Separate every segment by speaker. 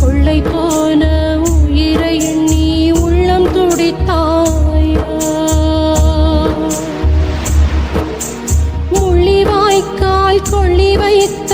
Speaker 1: கொள்ளை போல உயிரை எண்ணி உள்ளம் துடித்தாயா? முள்ளி வாய்க்கால் கொள்ளி வைத்த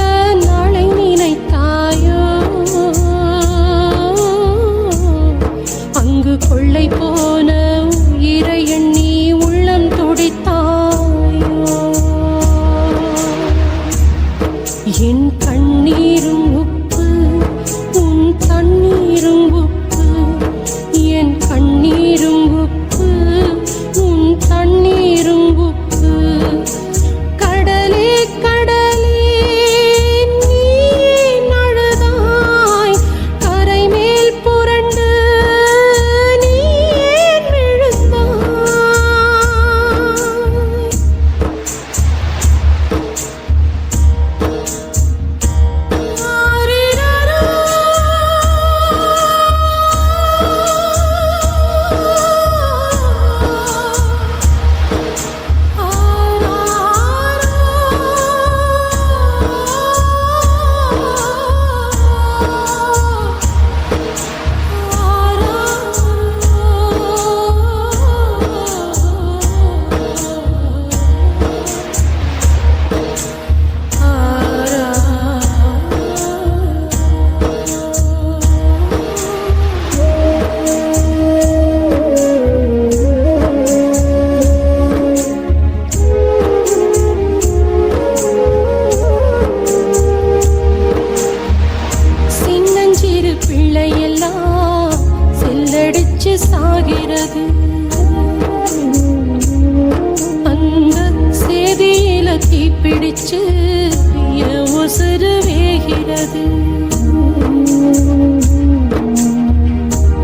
Speaker 1: பிடிச்சு என் உசுறு வேகிறது.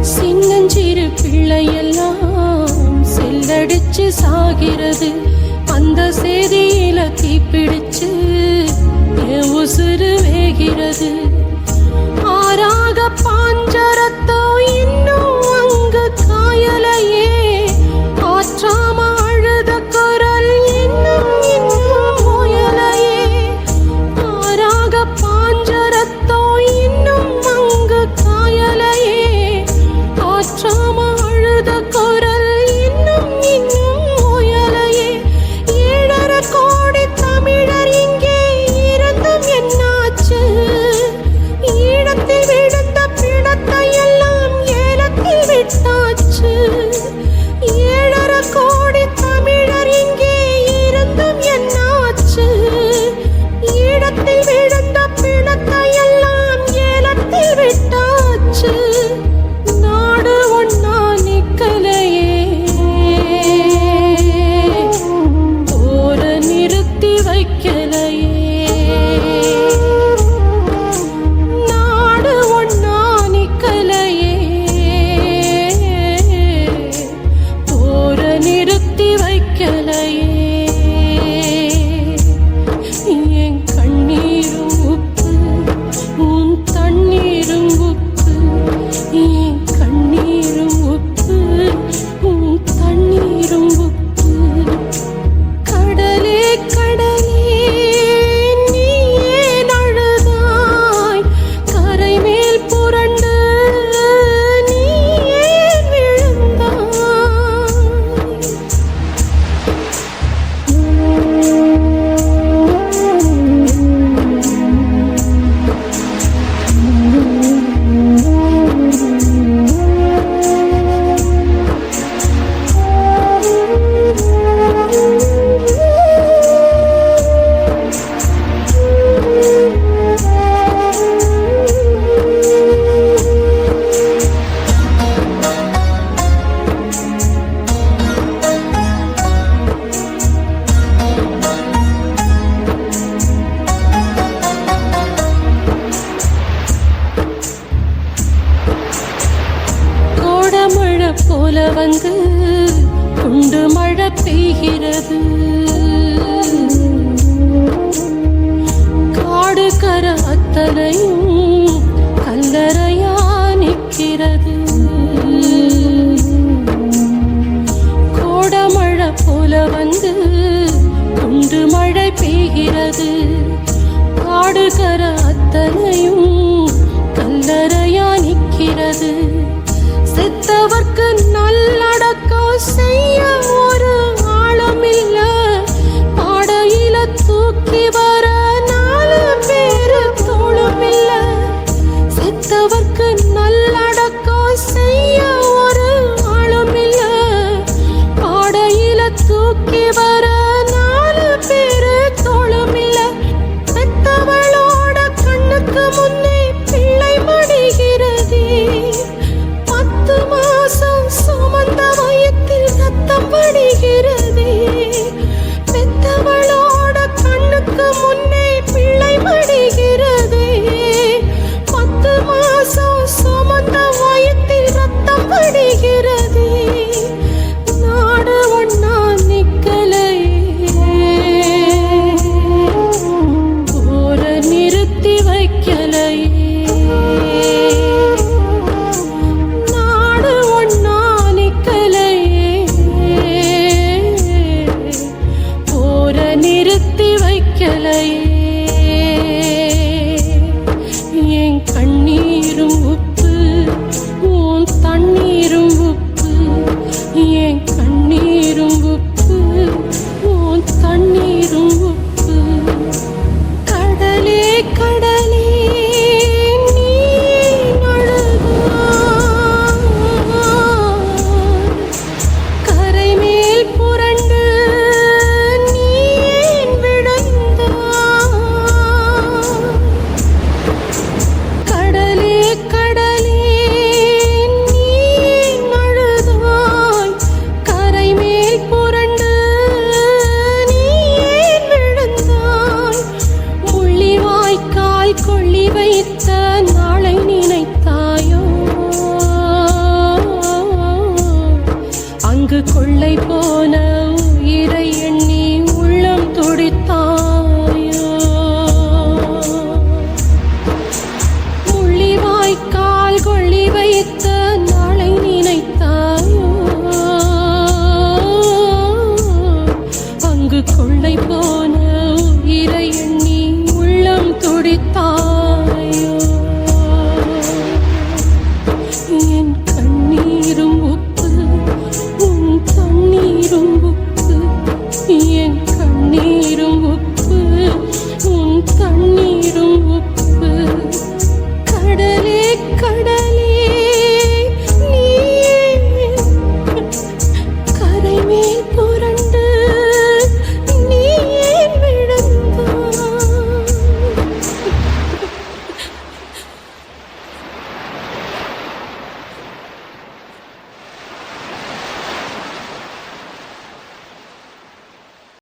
Speaker 1: சின்னஞ்சிறு பிள்ளையெல்லாம் செல்லடிச்சு சாகிறது. அந்த செய்தியில தீப்பிடிச்சு பிடிச்சு உசுறு வேகிறது. ஆறாக பாஞ்சர வந்து கொண்டு மழை பெய்கிறது. காடு கர அத்தனையும் கல்லறையா நிற்கிறது. கோடமழை போல வந்து கொண்டு மழை பெய்கிறது. காடு கர அத்தனையும் கல்லறையா நிற்கிறது. கொள்ளி வைத்த